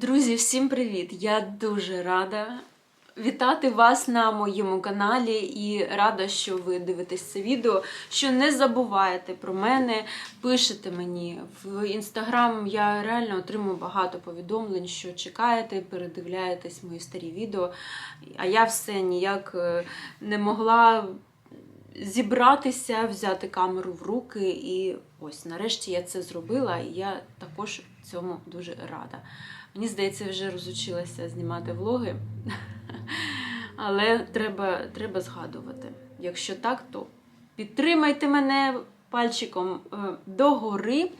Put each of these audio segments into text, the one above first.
Друзі, всім привіт! Я дуже рада вітати вас на моєму каналі і рада, що ви дивитесь це відео. Що не забуваєте про мене, пишете мені в інстаграм. Я реально отримую багато повідомлень, що чекаєте, передивляєтесь мої старі відео. А я все ніяк е, не могла зібратися, взяти камеру в руки. І ось нарешті я це зробила, і я також цьому дуже рада. Мені здається, вже розучилася знімати влоги, але треба, треба згадувати. Якщо так, то підтримайте мене пальчиком е, догори. Е,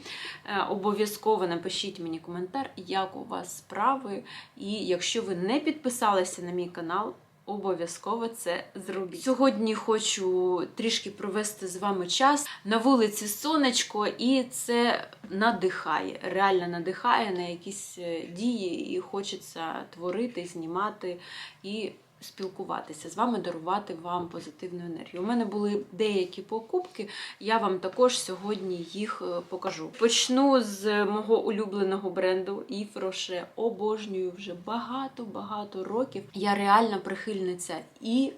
Обов'язково напишіть мені коментар, як у вас справи. І якщо ви не підписалися на мій канал, Обов'язково це зробіть. Сьогодні хочу трішки провести з вами час. На вулиці сонечко, і це надихає, реально надихає на якісь е, дії, і хочеться творити, знімати і спілкуватися з вами, дарувати вам позитивну енергію. У мене були деякі покупки, я вам також сьогодні їх е, покажу. Почну з мого улюбленого бренду Rocher. Обожнюю вже багато-багато років. Я реальна прихильниця і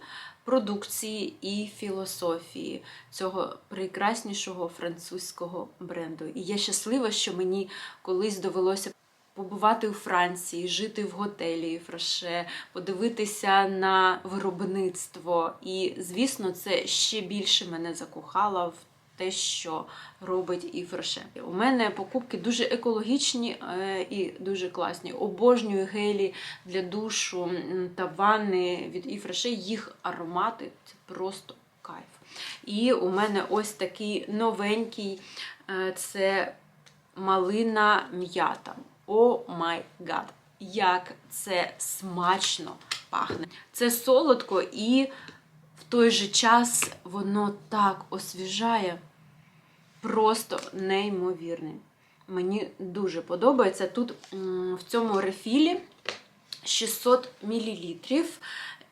продукції, і філософії цього прекраснішого французького бренду. І я щаслива, що мені колись довелося побувати у Франції, жити в готелі Фраше, подивитися на виробництво. І, звісно, це ще більше мене закохало в те, що робить і Фреше. У мене покупки дуже екологічні е, і дуже класні. Обожнюю гелі для душу та ванни від Іфреше. Їх аромати це просто кайф. І у мене ось такий новенький е, це малина м'ята. О май гад! Як це смачно пахне! Це солодко і в той же час воно так освіжає. Просто неймовірне. Мені дуже подобається. Тут в цьому рефілі 600 мл.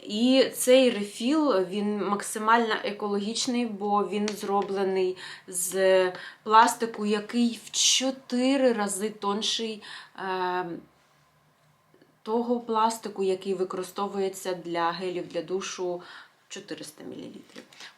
І цей рефіл він максимально екологічний, бо він зроблений з пластику, який в 4 рази тонший е, того пластику, який використовується для гелів для душу 400 мл.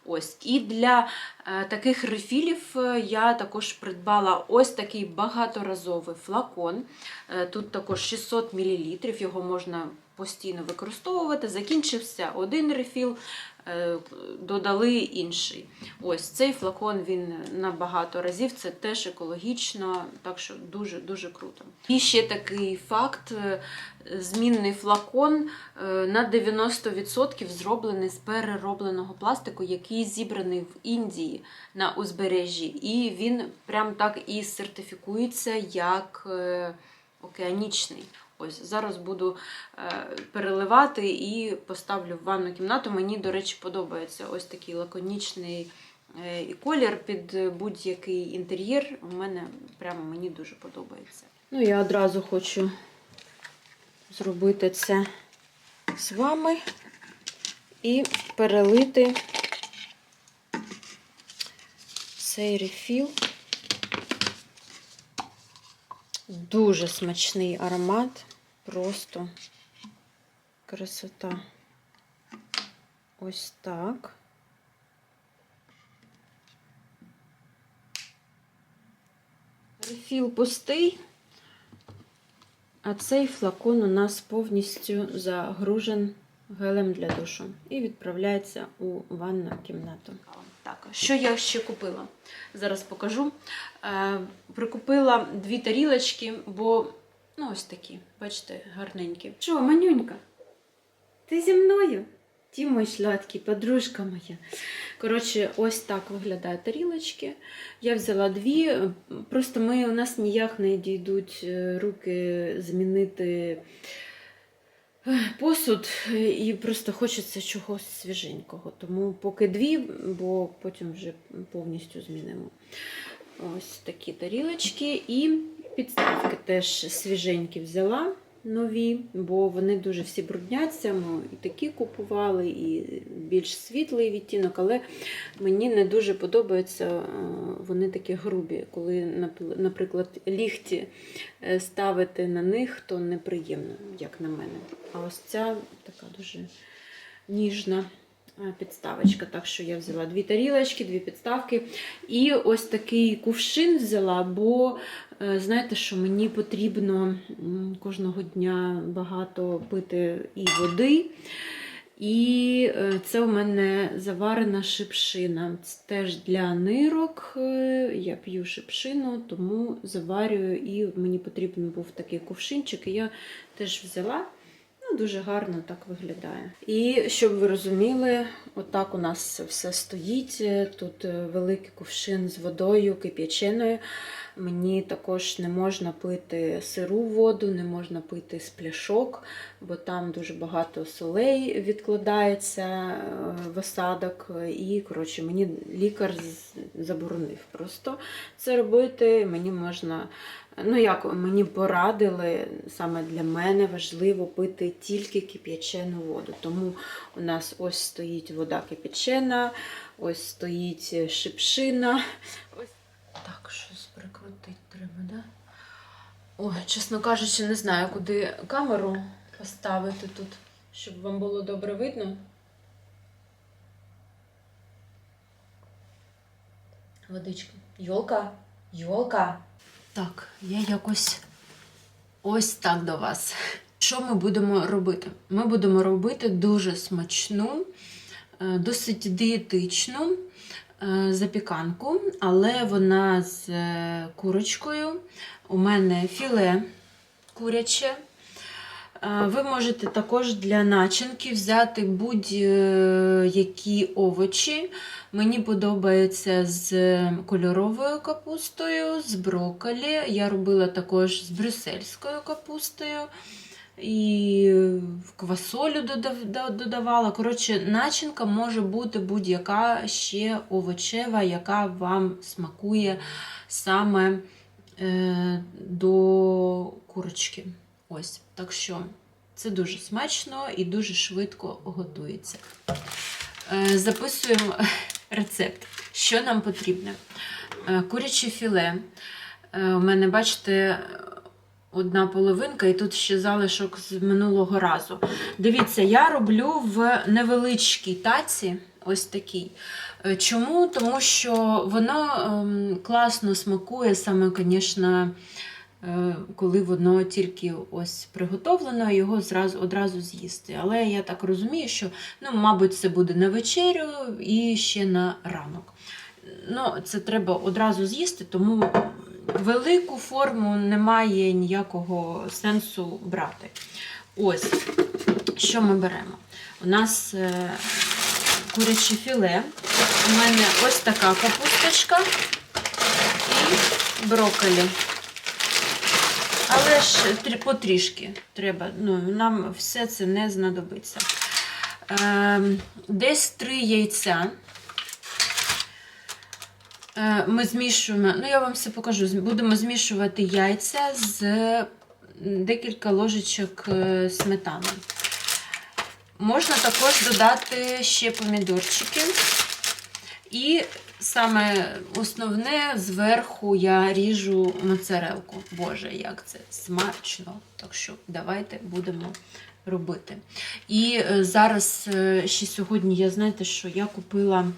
Ось. І для е, таких рефілів е, я також придбала ось такий багаторазовий флакон. Е, тут також 600 мл, його можна постійно використовувати. Закінчився один рефіл, е, додали інший. Ось цей флакон він на багато разів, це теж екологічно, так що дуже-дуже круто. І ще такий факт: е, змінний флакон е, на 90% зроблений з переробленого пластику, який зібраний в Індії на узбережжі. І він прям так і сертифікується як океанічний. Ось зараз буду е, переливати і поставлю в ванну кімнату. Мені, до речі, подобається ось такий лаконічний е, і колір під будь-який інтер'єр. У мене прямо мені дуже подобається. Ну, я одразу хочу зробити це з вами і перелити цей рефіл. Дуже смачний аромат, просто красота. Ось так. Рефіл пустий, а цей флакон у нас повністю загружен гелем для душу і відправляється у ванну кімнату. Так, що я ще купила? Зараз покажу. Е, прикупила дві тарілочки, бо ну ось такі, бачите, гарненькі. Що, манюнька? Ти зі мною? Ті мої сладкі, подружка моя. Коротше, ось так виглядають тарілочки. Я взяла дві. Просто ми, у нас ніяк не дійдуть е, руки змінити е, посуд, і просто хочеться чогось свіженького. Тому поки дві, бо потім вже повністю змінимо. Ось такі тарілочки. І підставки теж свіженькі взяла. нові, бо вони дуже всі брудняться. Ми і такі купували, і більш світлий відтінок, але мені не дуже подобаються е, вони такі грубі. Коли, наприклад, ліхті е, ставити на них, то неприємно, як на мене. А ось ця така дуже ніжна підставочка. Так що я взяла дві тарілочки, дві підставки. І ось такий кувшин взяла, бо е, знаєте, що мені потрібно кожного дня багато пити і води. І е, це у мене заварена шипшина. Це теж для нирок. е, Я п'ю шипшину, тому заварюю, і мені потрібен був такий кувшинчик, і я теж взяла. Ну, дуже гарно так виглядає. І щоб ви розуміли, отак у нас все стоїть. Тут е, великий кувшин з водою кип'яченою. Мені також не можна пити сиру воду, не можна пити з пляшок, бо там дуже багато солей відкладається е, в осадок. І, коротше, мені лікар заборонив просто це робити. Мені можна Ну, як мені порадили, саме для мене важливо пити тільки кип'ячену воду. Тому у нас ось стоїть вода кип'ячена, ось стоїть шипшина. Ось так, щось прикрутити треба, да? Ой, чесно кажучи, не знаю, куди камеру поставити тут, щоб вам було добре видно. Водичка. Йолка, йолка. Так, я якось ось так до вас. Що ми будемо робити? Ми будемо робити дуже смачну, е, досить дієтичну запіканку, але вона з е, курочкою. У мене філе куряче. Е, Ви можете також для начинки взяти будь-які овочі. Мені подобається з кольоровою капустою, з брокколі. Я робила також з брюссельською капустою. І квасолю додавала. Коротше, начинка може бути будь-яка ще овочева, яка вам смакує саме е, до курочки. Ось. Так що це дуже смачно і дуже швидко готується. Е, Записуємо рецепт. Що нам потрібно? Е, Куряче філе. У мене, бачите, одна половинка, і тут ще залишок з минулого разу. Дивіться, я роблю в невеличкій таці, ось такій. Е, Чому? Тому що воно ем, класно смакує саме, звісно, е, коли воно тільки ось приготовлено, його зразу, одразу з'їсти. Але я так розумію, що, ну, мабуть, це буде на вечерю і ще на ранок. Ну, це треба одразу з'їсти, тому велику форму немає ніякого сенсу брати. Ось, що ми беремо? У нас е, куряче філе. У мене ось така капусточка і брокколі. Але ж потрішки треба. Ну, нам все це не знадобиться. Ем, десь три яйця. Е, Ми змішуємо, ну я вам все покажу. Будемо змішувати яйця з декілька ложечок е, сметани. Можна також додати ще помідорчики. І саме основне зверху я ріжу моцарелку. Боже, як це смачно! Так що давайте будемо робити. І е, зараз ще сьогодні я знаєте, що я купила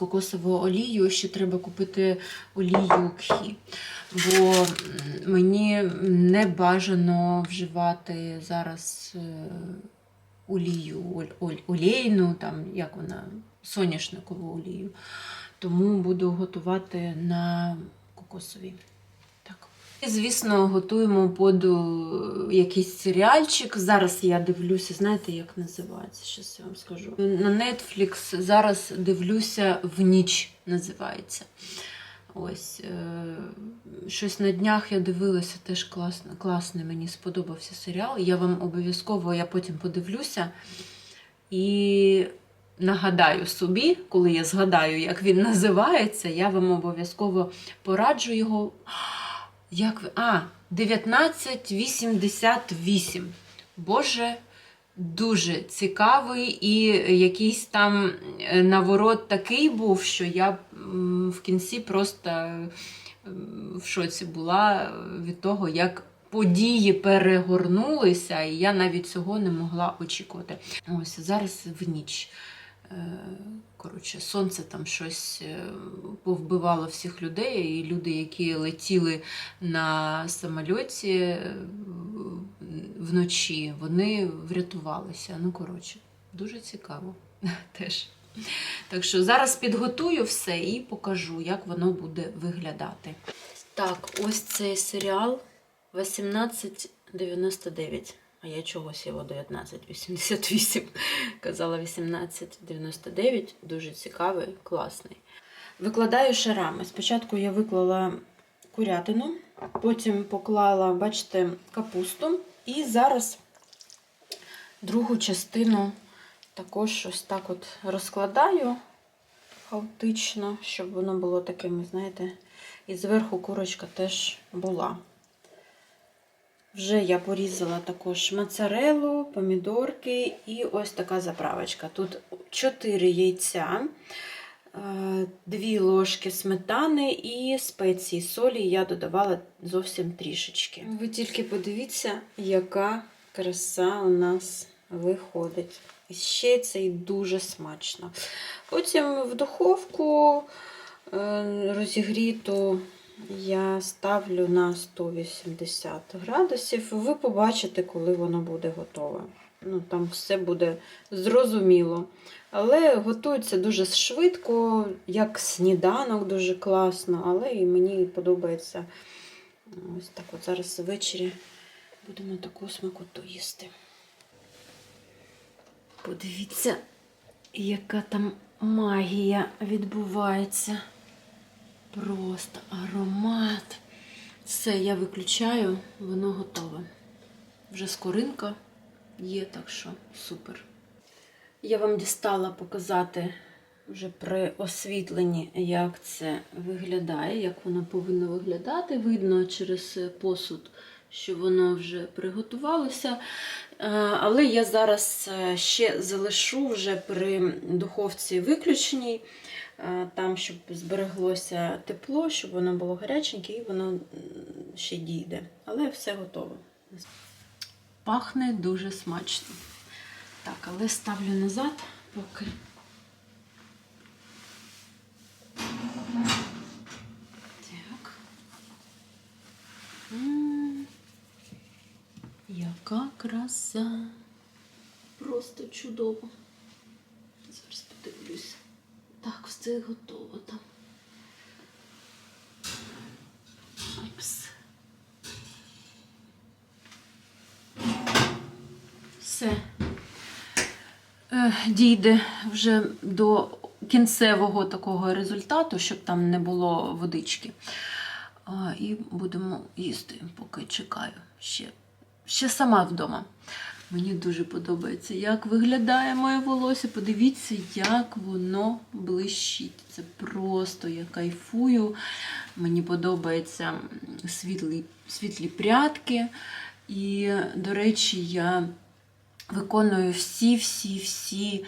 кокосову олію, ще треба купити олію кхі. Бо мені не бажано вживати зараз е, олію, олійну, там, як вона, соняшникову олію. Тому буду готувати на кокосовій. І, звісно, готуємо поду якийсь серіальчик. Зараз я дивлюся, знаєте, як називається? Щас я вам скажу. На Netflix зараз дивлюся в ніч, називається. Ось е, щось на днях я дивилася, теж класно, класний, мені сподобався серіал. Я вам обов'язково я потім подивлюся і нагадаю собі, коли я згадаю, як він називається, я вам обов'язково пораджу його. Як ви. А, 1988. Боже, дуже цікавий і якийсь там е, наворот такий був, що я в кінці просто в шоці була від того, як події перегорнулися, і я навіть цього не могла очікувати. Ось зараз в ніч. Коротше, сонце там щось е, повбивало всіх людей, і люди, які летіли на самольоті е, вночі, вони врятувалися. Ну, коротше, дуже цікаво теж. Так що зараз підготую все і покажу, як воно буде виглядати. Так, ось цей серіал 1899. А я чогось його 1988 казала 1899. Дуже цікавий, класний. Викладаю шарами. Спочатку я виклала курятину, потім поклала, бачите, капусту. І зараз другу частину також ось так от розкладаю хаотично, щоб воно було таким, знаєте, і зверху курочка теж була. Вже я порізала також моцарелу, помідорки і ось така заправочка. Тут 4 яйця, 2 ложки сметани і спеції солі я додавала зовсім трішечки. Ви тільки подивіться, яка краса у нас виходить. І ще це і дуже смачно. Потім в духовку е, розігріту я ставлю на 180 градусів. Ви побачите, коли воно буде готове. Ну, Там все буде зрозуміло. Але готується дуже швидко, як сніданок, дуже класно, але і мені подобається ось так от зараз ввечері будемо таку смакоту їсти. Подивіться, яка там магія відбувається. Просто аромат. Все, я виключаю, воно готове. Вже скоринка є, так що супер. Я вам дістала показати вже при освітленні, як це виглядає, як воно повинно виглядати. Видно через посуд, що воно вже приготувалося. Е, Але я зараз е, ще залишу вже при духовці виключеній, там, щоб збереглося тепло, щоб воно було гаряченьке і воно ще дійде. Але все готово. Пахне дуже смачно. Так, але ставлю назад, поки. Так. М, Яка краса. Просто чудово. Зараз подивлюся. Все готово там. Опс. Все. Е, Дійде вже до кінцевого такого результату, щоб там не було водички. І будемо їсти, поки чекаю. Ще, ще сама вдома. Мені дуже подобається, як виглядає моє волосся. Подивіться, як воно блищить. Це просто я кайфую. Мені подобаються світлі, світлі прядки. І, до речі, я виконую всі-всі-всі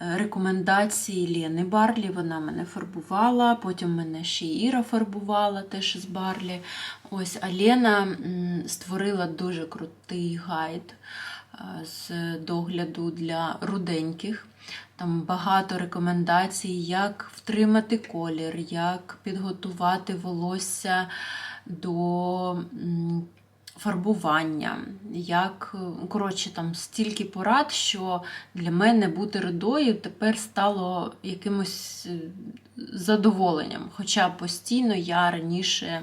е, рекомендації Лени Барлі. Вона мене фарбувала, потім мене ще Іра фарбувала теж з Барлі. Ось, а Лена створила дуже крутий гайд з догляду для руденьких. Там багато рекомендацій, як втримати колір, як підготувати волосся до фарбування, як, коротше, там стільки порад, що для мене бути рудою тепер стало якимось е, задоволенням. Хоча постійно я раніше е,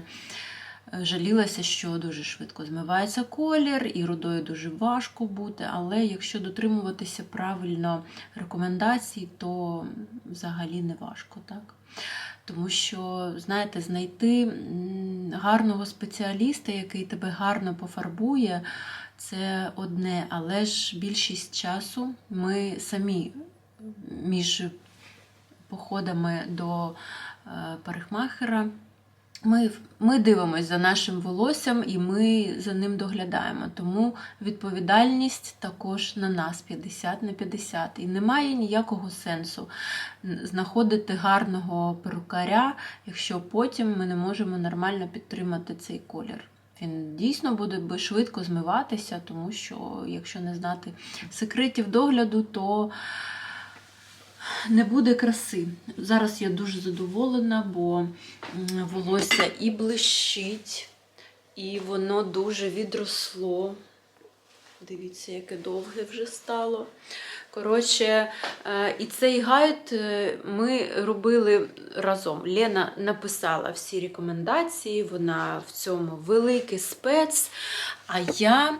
жалілася, що дуже швидко змивається колір, і рудою дуже важко бути. Але якщо дотримуватися правильно рекомендацій, то взагалі не важко. так? Тому що, знаєте, знайти гарного спеціаліста, який тебе гарно пофарбує, це одне, але ж більшість часу ми самі між походами до е, парикмахера Ми, ми дивимося за нашим волоссям і ми за ним доглядаємо. Тому відповідальність також на нас 50 на 50. І немає ніякого сенсу знаходити гарного перукаря, якщо потім ми не можемо нормально підтримати цей колір. Він дійсно буде би швидко змиватися, тому що якщо не знати секретів догляду, то не буде краси. Зараз я дуже задоволена, бо волосся і блищить, і воно дуже відросло. Дивіться, яке довге вже стало. Коротше, е, і цей гайд е, ми робили разом. Лена написала всі рекомендації, вона в цьому великий спец. А я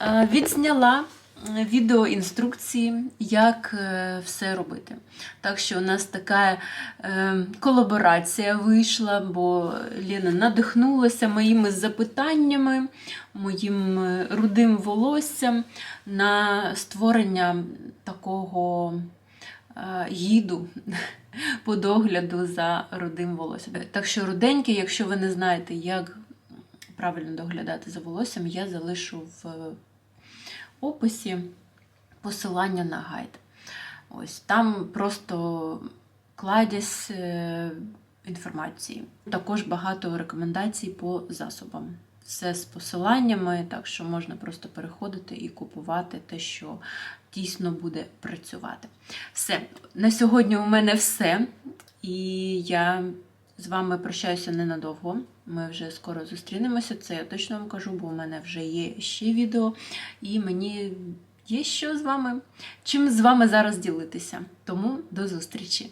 е, відзняла відеоінструкції, як е, все робити. Так що у нас така е, колаборація вийшла, бо Лена надихнулася моїми запитаннями, моїм е, рудим волоссям на створення такого гіду по догляду за рудим волоссям. Так що руденькі, якщо ви не знаєте, як правильно доглядати за волоссям, я залишу в описі посилання на гайд. Ось там просто кладязь е, інформації. Також багато рекомендацій по засобам. Все з посиланнями, так що можна просто переходити і купувати те, що дійсно буде працювати. Все, на сьогодні у мене все. І я з вами прощаюся ненадовго. Ми вже скоро зустрінемося, це я точно вам кажу, бо у мене вже є ще відео, і мені є що з вами, чим з вами зараз ділитися. Тому до зустрічі!